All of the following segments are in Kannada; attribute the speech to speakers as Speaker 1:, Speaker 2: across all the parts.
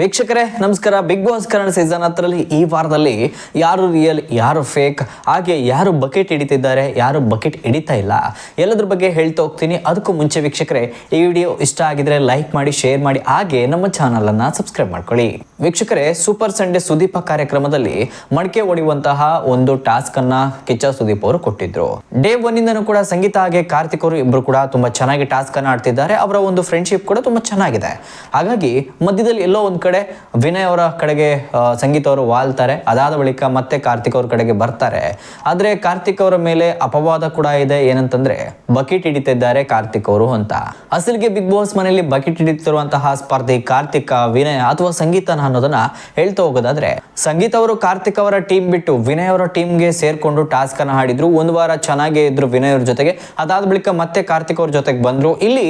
Speaker 1: ವೀಕ್ಷಕರೇ, ನಮಸ್ಕಾರ. ಬಿಗ್ ಬಾಸ್ ಕನ್ನಡ ಸೀಸನ್ ಹತ್ತರಲ್ಲಿ ಈ ವಾರದಲ್ಲಿ ಯಾರು ರಿಯಲ್ ಯಾರು ಫೇಕ್ ಹಾಗೆ ಯಾರು ಬಕೆಟ್ ಹಿಡಿತಿದ್ದಾರೆ, ಯಾರು ಬಕೆಟ್ ಹಿಡಿತಾ ಇಲ್ಲ, ಎಲ್ಲದ್ರ ಬಗ್ಗೆ ಹೇಳ್ತಾ ಹೋಗ್ತೀನಿ. ಅದಕ್ಕೂ ಮುಂಚೆ ವೀಕ್ಷಕರೇ, ಈ ವಿಡಿಯೋ ಇಷ್ಟ ಆಗಿದ್ರೆ ಲೈಕ್ ಮಾಡಿ ಶೇರ್ ಮಾಡಿ, ಹಾಗೆ ನಮ್ಮ ಚಾನಲ್ ಅನ್ನ ಸಬ್ಸ್ಕ್ರೈಬ್ ಮಾಡ್ಕೊಳ್ಳಿ. ವೀಕ್ಷಕರೇ ಸೂಪರ್ ಸಂಡೇ ಸುದೀಪ ಕಾರ್ಯಕ್ರಮದಲ್ಲಿ ಮಡಿಕೆ ಒಡೆಯುವಂತಹ ಒಂದು ಟಾಸ್ಕ್ ಅನ್ನ ಕಿಚ್ಚ ಸುದೀಪ್ ಅವರು ಕೊಟ್ಟಿದ್ರು. ಡೇ ಒನ್ ಇಂದನೂ ಕೂಡ ಸಂಗೀತ ಹಾಗೆ ಕಾರ್ತಿಕ್ ಅವರು ಇಬ್ರು ಕೂಡ ತುಂಬಾ ಚೆನ್ನಾಗಿ ಟಾಸ್ಕ್ ಅನ್ನ ಆಡ್ತಿದ್ದಾರೆ. ಅವರ ಒಂದು ಫ್ರೆಂಡ್ಶಿಪ್ ಕೂಡ ತುಂಬಾ ಚೆನ್ನಾಗಿದೆ. ಹಾಗಾಗಿ ಮಧ್ಯದಲ್ಲಿ ಎಲ್ಲೋ ಒಂದ್ ಕಡೆ ವಿನಯ್ ಅವರ ಕಡೆಗೆ ಸಂಗೀತ ಅವರು ವಾಲ್ತಾರೆ. ಅದಾದ ಬಳಿಕ ಮತ್ತೆ ಕಾರ್ತಿಕ್ ಅವ್ರ ಕಡೆಗೆ ಬರ್ತಾರೆ. ಆದ್ರೆ ಕಾರ್ತಿಕ್ ಅವರ ಮೇಲೆ ಅಪವಾದ ಕೂಡ ಇದೆ. ಏನಂತಂದ್ರೆ, ಬಕೆಟ್ ಹಿಡಿತಿದ್ದಾರೆ ಕಾರ್ತಿಕ್ ಅವರು ಅಂತ. ಅಸಲಿಗೆ ಬಿಗ್ ಬಾಸ್ ಮನೆಯಲ್ಲಿ ಬಕೆಟ್ ಹಿಡಿತಿರುವಂತಹ ಸ್ಪರ್ಧಿ ಕಾರ್ತಿಕ್, ವಿನಯ್ ಅಥವಾ ಸಂಗೀತನ ಅನ್ನೋದನ್ನ ಹೇಳ್ತಾ ಹೋಗೋದಾದ್ರೆ, ಸಂಗೀತ ಅವರು ಕಾರ್ತಿಕ್ ಅವರ ಟೀಮ್ ಬಿಟ್ಟು ವಿನಯ್ ಅವರ ಟೀಮ್ಗೆ ಸೇರ್ಕೊಂಡು ಟಾಸ್ಕ್ ಅನ್ನ ಹಾಡಿದ್ರು ಒಂದು ವಾರ ಚೆನ್ನಾಗೇ ಇದ್ರು ವಿನಯ್ ಅವ್ರ ಜೊತೆಗೆ. ಅದಾದ ಬಳಿಕ ಮತ್ತೆ ಕಾರ್ತಿಕ್ ಅವ್ರ ಜೊತೆಗೆ ಬಂದ್ರು. ಇಲ್ಲಿ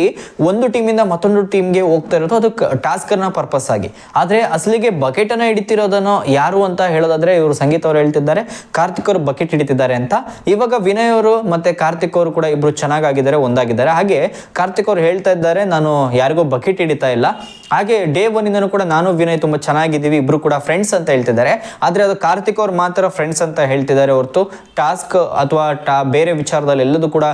Speaker 1: ಒಂದು ಟೀಮಿಂದ ಮತ್ತೊಂದು ಟೀಮ್ಗೆ ಹೋಗ್ತಾ ಇರೋದು. ಅದು ಟಾಸ್ಕ್ ಅನ್ನ ಪರ್ಪಸ್ ಆಗಿ. ಆದ್ರೆ ಅಸಲಿಗೆ ಬಕೆಟ್ ಅನ್ನ ಹಿಡಿತಿರೋದನ್ನು ಯಾರು ಅಂತ ಹೇಳೋದಾದ್ರೆ ಇವರು ಸಂಗೀತ ಅವರು ಹೇಳ್ತಿದ್ದಾರೆ. ಕಾರ್ತಿಕ್ ಅವರು ಬಕೆಟ್ ಹಿಡಿತಿದ್ದಾರೆ ಅಂತ. ಇವಾಗ ವಿನಯ್ ಅವರು ಮತ್ತೆ ಕಾರ್ತಿಕ್ ಅವರು ಕೂಡ ಇಬ್ರು ಚೆನ್ನಾಗಾಗಿದ್ದಾರೆ, ಒಂದಾಗಿದ್ದಾರೆ. ಹಾಗೆ ಕಾರ್ತಿಕ್ ಅವರು ಹೇಳ್ತಾ ಇದ್ದಾರೆ, ನಾನು ಯಾರಿಗೂ ಬಕೆಟ್ ಹಿಡಿತಾ ಇಲ್ಲ. ಹಾಗೆ ಡೇ ಒನ್ ಇಂದನೂ ಕೂಡ ನಾನು, ವಿನಯ್ ತುಂಬ ಚೆನ್ನಾಗಿದ್ದೀವಿ, ಇಬ್ರು ಕೂಡ ಫ್ರೆಂಡ್ಸ್ ಅಂತ ಹೇಳ್ತಿದ್ದಾರೆ. ಆದ್ರೆ ಅದು ಕಾರ್ತಿಕ್ ಅವ್ರು ಮಾತ್ರ ಫ್ರೆಂಡ್ಸ್ ಅಂತ ಹೇಳ್ತಿದ್ದಾರೆ ಹೊರತು ಟಾಸ್ಕ್ ಅಥವಾ ಟಾ, ಬೇರೆ ವಿಚಾರದಲ್ಲಿ ಎಲ್ಲದೂ ಕೂಡ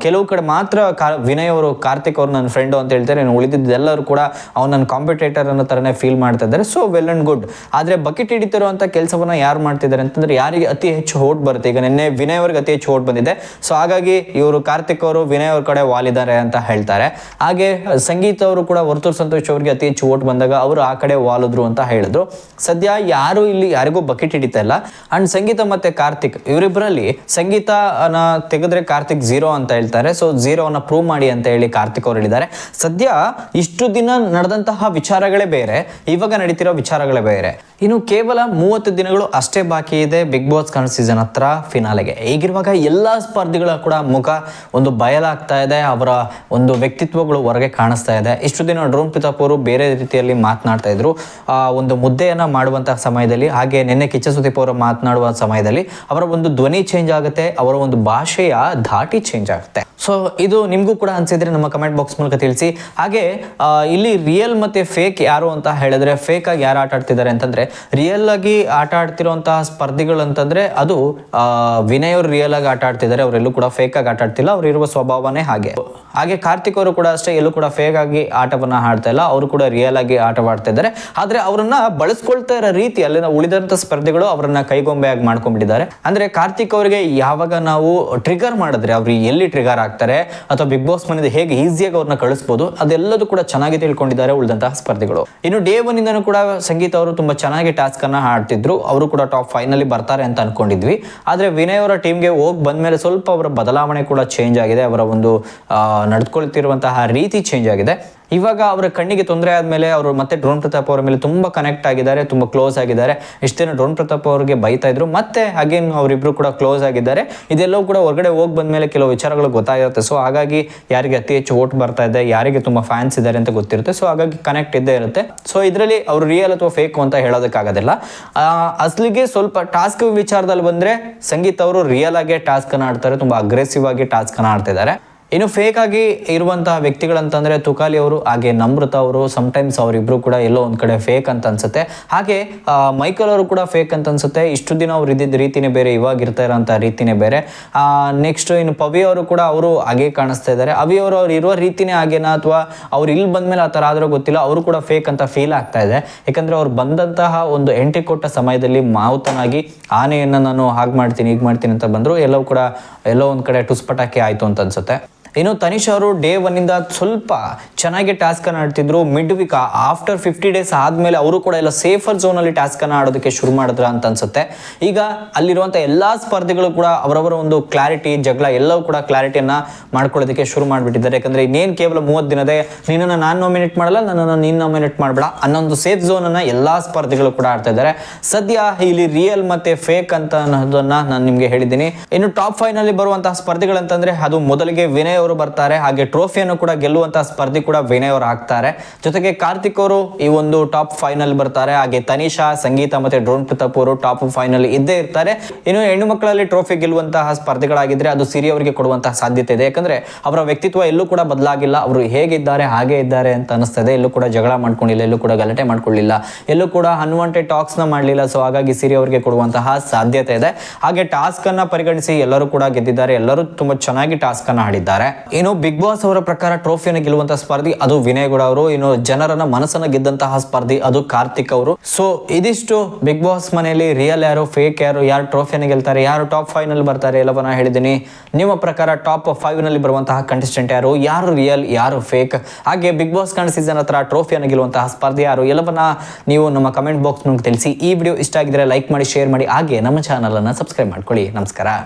Speaker 1: ಕೆಲವು ಕಡೆ ಮಾತ್ರ ಕಾ- ವಿನಯ್ ಅವರು, ಕಾರ್ತಿಕ್ ಅವ್ರು ನನ್ನ ಫ್ರೆಂಡು ಅಂತ ಹೇಳ್ತಾರೆ. ನಾನು ಉಳಿದಿದ್ದೆಲ್ಲರೂ ಕೂಡ ಅವ್ನು ನನ್ನ ಕಾಂಪಿಟೇಟರ್ ಅನ್ನೋ ಥರನೇ ಫೀಲ್ ಮಾಡ್ತಾ ಇದ್ದಾರೆ. ಸೊ ವೆಲ್ ಅಂಡ್ ಗುಡ್ ಆದರೆ ಬಕೆಟ್ ಹಿಡಿತಿರುವಂಥ ಕೆಲಸವನ್ನ ಯಾರು ಮಾಡ್ತಿದ್ದಾರೆ ಅಂತಂದ್ರೆ ಯಾರಿಗೆ ಅತಿ ಹೆಚ್ಚು ಓಟ್ ಬರುತ್ತೆ? ಈಗ ನಿನ್ನೆ ವಿನಯ್ ಅವ್ರಿಗೆ ಅತಿ ಹೆಚ್ಚು ಓಟ್ ಬಂದಿದೆ. ಸೊ ಹಾಗಾಗಿ ಇವರು ಕಾರ್ತಿಕ್ ಅವರು, ವಿನಯ್ ಅವ್ರ ಕಡೆ ವಾಲಿದ್ದಾರೆ ಅಂತ ಹೇಳ್ತಾರೆ. ಹಾಗೆ ಸಂಗೀತ ಅವರು ಕೂಡ ವರ್ತೂರ್ ಸಂತೋಷ್ ಅವರಿಗೆ ಅತಿ ಹೆಚ್ಚು ಓಟ್ ಬಂದಾಗ ಅವರು ಆ ಕಡೆ ವಾಲಿದ್ರು ಅಂತ ಹೇಳಿದ್ರು. ಸದ್ಯ ಯಾರು ಇಲ್ಲಿ ಯಾರಿಗೂ ಬಕೆಟ್ ಹಿಡಿತಾ ಇಲ್ಲ. ಅಂಡ್ ಸಂಗೀತ ಮತ್ತೆ ಕಾರ್ತಿಕ್ ಇವರಿಬ್ಬರಲ್ಲಿ ಸಂಗೀತನ ತೆಗೆದ್ರೆ ಕಾರ್ತಿಕ್ ಝೀರೋ ಅಂತ ಹೇಳ್ತಾರೆ. ಸೊ ಝೀರೋನ ಪ್ರೂವ್ ಮಾಡಿ ಅಂತ ಹೇಳಿ ಕಾರ್ತಿಕ್ ಅವರು ಹೇಳಿದ್ದಾರೆ. ಸದ್ಯ ಇಷ್ಟು ದಿನ ನಡೆದಂತಹ ವಿಚಾರಗಳೇ ಬೇರೆ, ಇವಾಗ ನಡೀತಿರೋ ವಿಚಾರಗಳೇ ಬೇರೆ. ಇನ್ನು ಕೇವಲ ಮೂವತ್ತು ದಿನಗಳು ಅಷ್ಟೇ ಬಾಕಿ ಇದೆ ಬಿಗ್ ಬಾಸ್ ಕನ್ನಡ ಸೀಸನ್ ಹತ್ರ ಫಿನಾಲೆಗೆ ಈಗಿರುವಾಗ ಎಲ್ಲಾ ಸ್ಪರ್ಧಿಗಳ ಕೂಡ ಮುಖ ಒಂದು ಬಯಲಾಗ್ತಾ ಇದೆ, ಅವರ ಒಂದು ವ್ಯಕ್ತಿತ್ವಗಳು ಹೊರಗೆ ಕಾಣಿಸ್ತಾ ಇದೆ. ಇಷ್ಟು ದಿನ ಡ್ರೋನ್ ಪ್ರತಾಪ್ ಅವರು ಬೇರೆ ರೀತಿಯಲ್ಲಿ ಮಾತನಾಡ್ತಾ ಇದ್ರು. ಆ ಒಂದು ಮುದ್ದೆಯನ್ನ ಮಾಡುವಂತಹ ಸಮಯದಲ್ಲಿ, ಹಾಗೆ ನಿನ್ನೆ ಕಿಚ್ಚ ಸುದೀಪ್ ಅವರು ಮಾತನಾಡುವ ಸಮಯದಲ್ಲಿ ಅವರ ಒಂದು ಧ್ವನಿ ಚೇಂಜ್ ಆಗುತ್ತೆ, ಅವರ ಒಂದು ಭಾಷೆಯ ಧಾಟಿ ಚೇಂಜ್ ಆಗುತ್ತೆ. ಸೊ ಇದು ನಿಮಗೂ ಕೂಡ ಅನ್ಸಿದ್ರೆ ನಮ್ಮ ಕಮೆಂಟ್ ಬಾಕ್ಸ್ ಮೂಲಕ ತಿಳಿಸಿ. ಹಾಗೆ ಇಲ್ಲಿ ರಿಯಲ್ ಮತ್ತೆ ಫೇಕ್ ಯಾರು ಅಂತ ಹೇಳಿದ್ರೆ ಫೇಕ್ ಆಗಿ ಯಾರು ಆಟ ಆಡ್ತಿದ್ದಾರೆ ಅಂತಂದ್ರೆ ರಿಯಲ್ ಆಗಿ ಆಟ ಆಡ್ತಿರುವಂತಹ ಸ್ಪರ್ಧಿಗಳು ಅಂತಂದ್ರೆ ಅದು ವಿನಯ್ ಅವರು ರಿಯಲ್ ಆಗಿ ಆಟ ಆಡ್ತಿದ್ದಾರೆ ಅವರೆಲ್ಲೂ ಕೂಡ ಫೇಕ್ ಆಗಿ ಆಟ ಆಡ್ತಿಲ್ಲ ಅವರಿರುವ ಸ್ವಭಾವನೇ ಹಾಗೆ. ಹಾಗೆ ಕಾರ್ತಿಕ್ ಅವರು ಕೂಡ ಅಷ್ಟೇ ಎಲ್ಲೂ ಕೂಡ ಫೇಕ್ ಆಗಿ ಆಟವನ್ನ ಆಡ್ತಾ ಇಲ್ಲ. ಅವರು ಕೂಡ ರಿಯಲ್ ಆಗಿ ಆಟವಾಡ್ತಾ ಇದ್ದಾರೆ. ಆದ್ರೆ ಅವರನ್ನ ಬಳಸ್ಕೊಳ್ತಾ ಇರೋ ರೀತಿ ಅಲ್ಲಿನ ಉಳಿದಂತ ಸ್ಪರ್ಧಿಗಳು ಅವರನ್ನ ಕೈಗೊಂಬೆಯಾಗಿ ಮಾಡ್ಕೊಂಡ್ಬಿಟ್ಟಿದ್ದಾರೆ. ಅಂದ್ರೆ ಕಾರ್ತಿಕ್ ಅವರಿಗೆ ಯಾವಾಗ ನಾವು ಟ್ರಿಗರ್ ಮಾಡಿದ್ರೆ, ಅವ್ರು ಎಲ್ಲಿ ಟ್ರಿಗರ್ ಆಗ್ತಾರೆ, ಅಥವಾ ಬಿಗ್ ಬಾಸ್ ಮನೆಯಿಂದ ಹೇಗೆ ಈಸಿಯಾಗಿ ಅವ್ರನ್ನ ಕಳಿಸ್ಬೋದು, ಅದೆಲ್ಲದೂ ಕೂಡ ಚೆನ್ನಾಗಿ ತಿಳ್ಕೊಂಡಿದ್ದಾರೆ ಉಳಿದಂತಹ ಸ್ಪರ್ಧಿಗಳು. ಇನ್ನು ಡೇ ಒನ್ ಇಂದನೂ ಕೂಡ ಸಂಗೀತ ಅವರು ತುಂಬಾ ಚೆನ್ನಾಗಿ ಟಾಸ್ಕ್ ಅನ್ನ ಆಡ್ತಿದ್ರು. ಅವರು ಕೂಡ ಟಾಪ್ ಫೈನಲಿ ಬರ್ತಾರೆ ಅಂತ ಅನ್ಕೊಂಡಿದ್ವಿ. ಆದ್ರೆ ವಿನಯ್ ಅವರ ಟೀಮ್ಗೆ ಹೋಗಿ ಬಂದ್ಮೇಲೆ ಸ್ವಲ್ಪ ಅವರ ಬದಲಾವಣೆ ಕೂಡ ಚೇಂಜ್ ಆಗಿದೆ. ಅವರ ಒಂದು ನಡ್ಕೊಳ್ತಿರುವಂತಹ ರೀತಿ ಚೇಂಜ್ ಆಗಿದೆ. ಇವಾಗ ಅವರ ಕಣ್ಣಿಗೆ ತೊಂದರೆ ಆದಮೇಲೆ ಅವರು ಮತ್ತೆ ಡ್ರೋನ್ ಪ್ರತಾಪ್ ಅವರ ಮೇಲೆ ತುಂಬಾ ಕನೆಕ್ಟ್ ಆಗಿದ್ದಾರೆ, ತುಂಬಾ ಕ್ಲೋಸ್ ಆಗಿದ್ದಾರೆ. ಇಷ್ಟು ದಿನ ಡ್ರೋನ್ ಪ್ರತಾಪ್ ಅವರಿಗೆ ಬೈತಾ ಇದ್ರು. ಮತ್ತೆ ಅಗೇನ್ ಅವರಿಬ್ಬರು ಕೂಡ ಕ್ಲೋಸ್ ಆಗಿದ್ದಾರೆ. ಇದೆಲ್ಲವೂ ಕೂಡ ಹೊರಗಡೆ ಹೋಗಿ ಬಂದ್ಮೇಲೆ ಕೆಲವು ವಿಚಾರಗಳು ಗೊತ್ತಾಗಿರುತ್ತೆ ಸೊ ಹಾಗಾಗಿ ಯಾರಿಗೆ ಅತಿ ಹೆಚ್ಚು ಓಟ್ ಬರ್ತಾ ಇದೆ, ಯಾರಿಗೆ ತುಂಬಾ ಫ್ಯಾನ್ಸ್ ಇದ್ದಾರೆ ಅಂತ ಗೊತ್ತಿರುತ್ತೆ. ಸೊ ಹಾಗಾಗಿ ಕನೆಕ್ಟ್ ಇದ್ದೇ ಇರುತ್ತೆ. ಸೊ ಇದರಲ್ಲಿ ಅವರು ರಿಯಲ್ ಅಥವಾ ಫೇಕ್ ಅಂತ ಹೇಳೋದಕ್ಕಾಗೋದಿಲ್ಲ. ಅಸಲಿಗೆ ಸ್ವಲ್ಪ ಟಾಸ್ಕ್ ವಿಚಾರದಲ್ಲಿ ಬಂದ್ರೆ ಸಂಗೀತ ಅವರು ರಿಯಲ್ ಆಗಿ ಟಾಸ್ಕ್ ಆಡ್ತಾರೆ. ತುಂಬಾ ಅಗ್ರೆಸಿವ್ ಆಗಿ ಟಾಸ್ಕ್ ಆಡ್ತಿದ್ದಾರೆ. ಇನ್ನು ಫೇಕ್ ಆಗಿ ಇರುವಂತಹ ವ್ಯಕ್ತಿಗಳಂತಂದ್ರೆ ತುಕಾಲಿ ಅವರು, ಹಾಗೆ ನಮ್ರತ ಅವರು ಸಮಟೈಮ್ಸ್ ಅವರಿಬ್ರು ಕೂಡ ಎಲ್ಲೋ ಒಂದ್ ಕಡೆ ಫೇಕ್ ಅಂತ ಅನ್ಸುತ್ತೆ. ಹಾಗೆ ಮೈಕಲ್ ಅವರು ಕೂಡ ಫೇಕ್ ಅಂತ ಅನ್ಸುತ್ತೆ. ಇಷ್ಟು ದಿನ ಅವ್ರು ಇದ್ದಿದ್ದ ರೀತಿನೇ ಬೇರೆ, ಇವಾಗ ಇರ್ತಾ ಇರೋಂಥ ರೀತಿನೇ ಬೇರೆ. ನೆಕ್ಸ್ಟ್ ಇನ್ನು ಪವಿ ಅವರು ಕೂಡ ಅವರು ಹಾಗೆ ಕಾಣಿಸ್ತಾ ಇದ್ದಾರೆ. ಅವಿ ಅವರು ಅವ್ರು ಇರುವ ರೀತಿನೇ ಹಾಗೇನಾ ಅಥವಾ ಅವ್ರು ಇಲ್ಲಿ ಬಂದ್ಮೇಲೆ ಆ ಥರ ಆದ್ರೂ ಗೊತ್ತಿಲ್ಲ, ಅವರು ಕೂಡ ಫೇಕ್ ಅಂತ ಫೀಲ್ ಆಗ್ತಾ ಇದೆ. ಯಾಕಂದ್ರೆ ಅವ್ರು ಬಂದಂತಹ ಒಂದು ಎಂಟ್ರಿ ಕೊಟ್ಟ ಸಮಯದಲ್ಲಿ ಮಾವುತನಾಗಿ, ಆನೆಯನ್ನ ನಾನು ಹಾಗೆ ಮಾಡ್ತೀನಿ, ಹೀಗೆ ಮಾಡ್ತೀನಿ ಅಂತ ಬಂದ್ರು. ಎಲ್ಲವೂ ಕೂಡ ಎಲ್ಲೋ ಒಂದು ಕಡೆ ಟುಸ್ಪಟಾಕಿ ಆಯ್ತು ಅಂತ ಅನ್ಸುತ್ತೆ. ಇನ್ನು ತನಿಷ್ ಅವರು ಡೇ ಒನ್ನಿಂದ ಸ್ವಲ್ಪ ಚೆನ್ನಾಗಿ ಟಾಸ್ಕ್ ಅನ್ನ ಆಡ್ತಿದ್ರು. Mid week after fifty days ಆದಮೇಲೆ ಅವರು ಕೂಡ ಎಲ್ಲ ಸೇಫರ್ ಝೋನ್ ಅಲ್ಲಿ ಟಾಸ್ಕ್ ಅನ್ನ ಆಡೋದಕ್ಕೆ ಶುರು ಮಾಡಿದ್ರ ಅಂತ ಅನ್ಸುತ್ತೆ. ಈಗ ಅಲ್ಲಿರುವಂತ ಎಲ್ಲಾ ಸ್ಪರ್ಧೆಗಳು ಕೂಡ ಅವರವರ ಒಂದು ಕ್ಲಾರಿಟಿ ಜಗಳ ಎಲ್ಲವೂ ಕೂಡ ಕ್ಲಾರಿಟಿಯನ್ನ ಮಾಡ್ಕೊಳ್ಳೋದಕ್ಕೆ ಶುರು ಮಾಡಿಬಿಟ್ಟಿದ್ದಾರೆ. ಯಾಕಂದ್ರೆ ಇನ್ನೇನು ಕೇವಲ ಮೂವತ್ತು ದಿನದೇ, ನಿನ್ನನ್ನು ನಾನು ನಾಮಿನೇಟ್ ಮಾಡಲ್ಲ, ನನ್ನನ್ನು ನೀನು ನಾಮಿನೇಟ್ ಮಾಡಬೇಡ ಅನ್ನೊಂದು ಸೇಫ್ ಝೋನ್ ಎಲ್ಲ ಸ್ಪರ್ಧಿಗಳು ಕೂಡ ಆಡ್ತಾ ಇದ್ದಾರೆ. ಸದ್ಯ ಇಲ್ಲಿ ರಿಯಲ್ ಮತ್ತೆ ಫೇಕ್ ಅಂತ ಅನ್ನೋದನ್ನ ನಾನು ನಿಮಗೆ ಹೇಳಿದ್ದೀನಿ. ಇನ್ನು ಟಾಪ್ ಫೈನಲ್ಲಿ ನಲ್ಲಿ ಬರುವಂತಹ ಸ್ಪರ್ಧೆಗಳಂತಂದರೆ ಅದು ಮೊದಲಿಗೆ ವಿನಯ್ ಅವರು ಬರ್ತಾರೆ, ಹಾಗೆ ಟ್ರೋಫಿಯನ್ನು ಕೂಡ ಗೆಲ್ಲುವಂತಹ ಸ್ಪರ್ಧಿ ಕೂಡ ವಿನಯ್ ಅವರು ಆಗ್ತಾರೆ. ಜೊತೆಗೆ ಕಾರ್ತಿಕ್ ಅವರು ಈ ಒಂದು ಟಾಪ್ ಫೈನಲ್ ಬರ್ತಾರೆ, ಹಾಗೆ ತನಿಷಾ, ಸಂಗೀತ ಮತ್ತೆ ಡ್ರೋನ್ ಪ್ರತಾಪ್ ಅವರು ಟಾಪ್ ಫೈನಲ್ ಇದ್ದೇ ಇರ್ತಾರೆ. ಇನ್ನು ಹೆಣ್ಣು ಮಕ್ಕಳಲ್ಲಿ ಟ್ರೋಫಿ ಗೆಲ್ಲುವಂತಹ ಸ್ಪರ್ಧೆಗಳಾಗಿದ್ರೆ ಅದು ಸಿರಿ ಅವರಿಗೆ ಕೊಡುವಂತಹ ಸಾಧ್ಯತೆ ಇದೆ. ಯಾಕಂದ್ರೆ ಅವರ ವ್ಯಕ್ತಿತ್ವ ಎಲ್ಲೂ ಕೂಡ ಬದಲಾಗಿಲ್ಲ, ಅವರು ಹೇಗಿದ್ದಾರೆ, ಹಾಗೆ ಇದ್ದಾರೆ ಅಂತ ಅನಿಸ್ತದೆ ಎಲ್ಲೂ ಕೂಡ ಜಗಳ ಮಾಡ್ಕೊಂಡಿಲ್ಲ, ಎಲ್ಲೂ ಕೂಡ ಗಲಾಟೆ ಮಾಡ್ಕೊಳ್ಳಿಲ್ಲ, ಎಲ್ಲೂ ಕೂಡ ಅನ್ವಾಂಟೆಡ್ ಟಾಕ್ಸ್ನ ಮಾಡಲಿಲ್ಲ. ಸೊ ಹಾಗಾಗಿ ಸಿರಿ ಅವರಿಗೆ ಕೊಡುವಂತಹ ಸಾಧ್ಯತೆ ಇದೆ. ಹಾಗೆ ಟಾಸ್ಕ್ ಅನ್ನ ಪರಿಗಣಿಸಿ ಎಲ್ಲರೂ ಕೂಡ ಗೆದ್ದಿದ್ದಾರೆ. ಎಲ್ಲರೂ ತುಂಬಾ ಚೆನ್ನಾಗಿ ಟಾಸ್ಕ್ ಅನ್ನ ಆಡಿದ್ದಾರೆ. ಇನ್ನು ಬಿಗ್ ಬಾಸ್ ಅವರ ಪ್ರಕಾರ ಟ್ರೋಫಿಯನ್ನು ಗೆಲ್ಲುವಂತಹ ಸ್ಪರ್ಧಿ ಅದು ವಿನಯ್ ಗೌಡ ಅವರು, ಇನ್ನು ಜನರನ್ನ ಮನಸ್ಸನ್ನ ಗೆದ್ದಂತಹ ಸ್ಪರ್ಧಿ ಅದು ಕಾರ್ತಿಕ್ ಅವರು. ಸೊ ಇದಿಷ್ಟು ಬಿಗ್ ಬಾಸ್ ಮನೆಯಲ್ಲಿ ರಿಯಲ್ ಯಾರು ಫೇಕ್ ಯಾರು ಯಾರು ಟ್ರೋಫಿಯನ್ನು ಗೆಲ್ತಾರೆ, ಯಾರು ಟಾಪ್ ಫೈವ್ನಲ್ಲಿ ಬರ್ತಾರೆ ಎಲ್ಲವನ್ನ ಹೇಳಿದ್ದೀನಿ. ನಿಮ್ಮ ಪ್ರಕಾರ ಟಾಪ್ ಫೈವ್ನಲ್ಲಿ ಬರುವಂತಹ ಕಂಟೆಸ್ಟೆಂಟ್ ಯಾರು ಯಾರು ರಿಯಲ್ ಯಾರು ಫೇಕ್ ಹಾಗೆ ಬಿಗ್ ಬಾಸ್ ಕನ್ನಡ ಸೀಸನ್ ಹತ್ರ ಟ್ರೋಫಿಯನ್ನು ಗೆಲ್ಲುವಂತಹ ಸ್ಪರ್ಧೆ ಯಾರು, ಎಲ್ಲವನ್ನ ನೀವು ನಮ್ಮ ಕಮೆಂಟ್ ಬಾಕ್ಸ್ ತಿಳಿಸಿ. ಈ ವಿಡಿಯೋ ಇಷ್ಟ ಆಗಿದ್ರೆ ಲೈಕ್ ಮಾಡಿ ಶೇರ್ ಮಾಡಿ. ಹಾಗೆ ನಮ್ಮ ಚಾನಲ್ ಅನ್ನು ಸಬ್ಸ್ಕ್ರೈಬ್ ಮಾಡ್ಕೊಳ್ಳಿ. ನಮಸ್ಕಾರ.